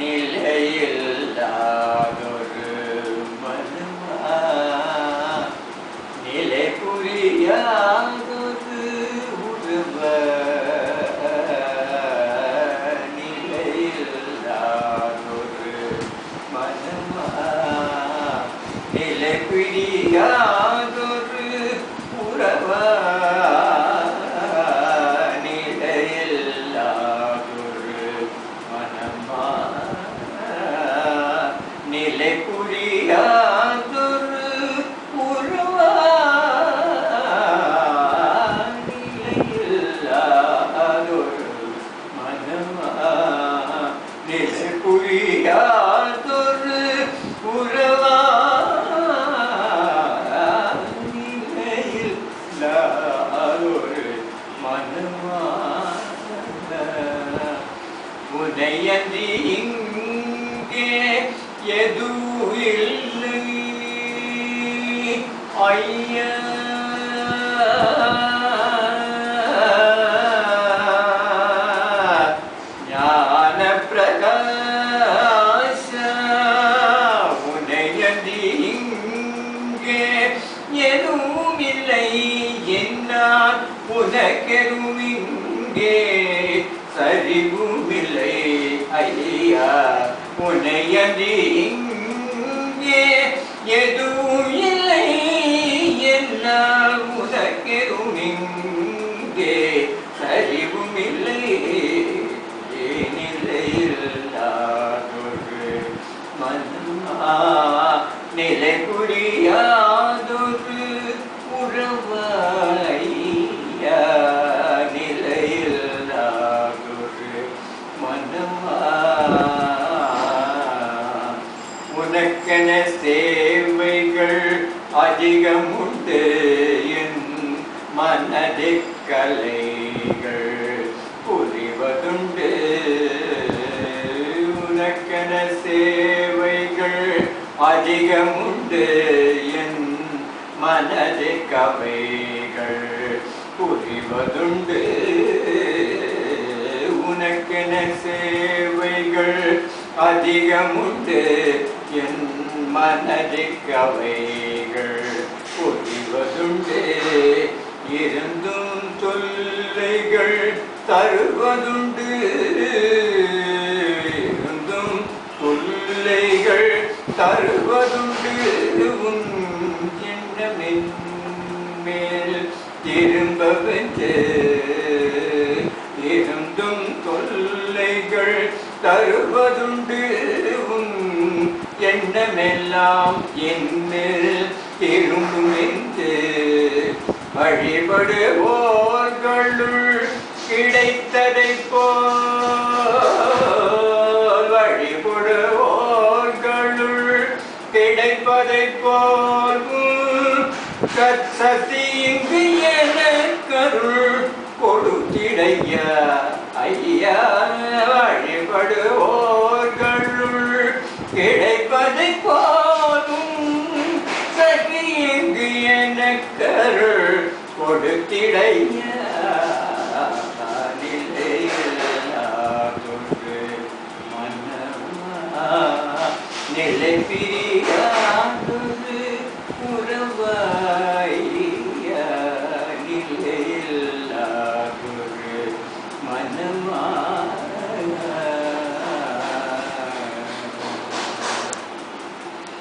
நிலையில்லாதொரு மனமா நிலை புரியாதொரு உருவ நிலையில்லாதொரு மனமா நிலை பிரியாதொரு மனமா இங்கே எது ஐயா. ஞான பிரகாச உதயதி இங்கே எதுவும் இல்லை என்னால் உனக்கெதுவும் இங்கே சரிவுமில்லை ஐயா உனையதி இங்கே எதுவும் உனக்கென சேவைகள் அதிகம் உண்டு என் மனதை கலைகள் புரிவதுண்டு. உனக்கென சேவைகள் அதிகம் உண்டு என் மனதை கவைகள் புரிவதுண்டு. உனக்கென சேவைகள் அதிகமுத்து என் மனதிக்கவைகள் புரிவதுண்டே. இருந்தும் தொல்லைகள் தருவதுண்டு. இருந்தும் தொல்லைகள் தருவதுண்டு. உன் எண்ணமென் தருவதுண்டு உன் எண்ணமெல்லாம் என்னில் திரும்பும் என்று வழிபடுவோர்களுள் கிடைத்ததை போல் வழிபடுவோர்களுள் கிடைப்பதை போல் கற்சதி இங்கு என கருள் கொடுத்திடைய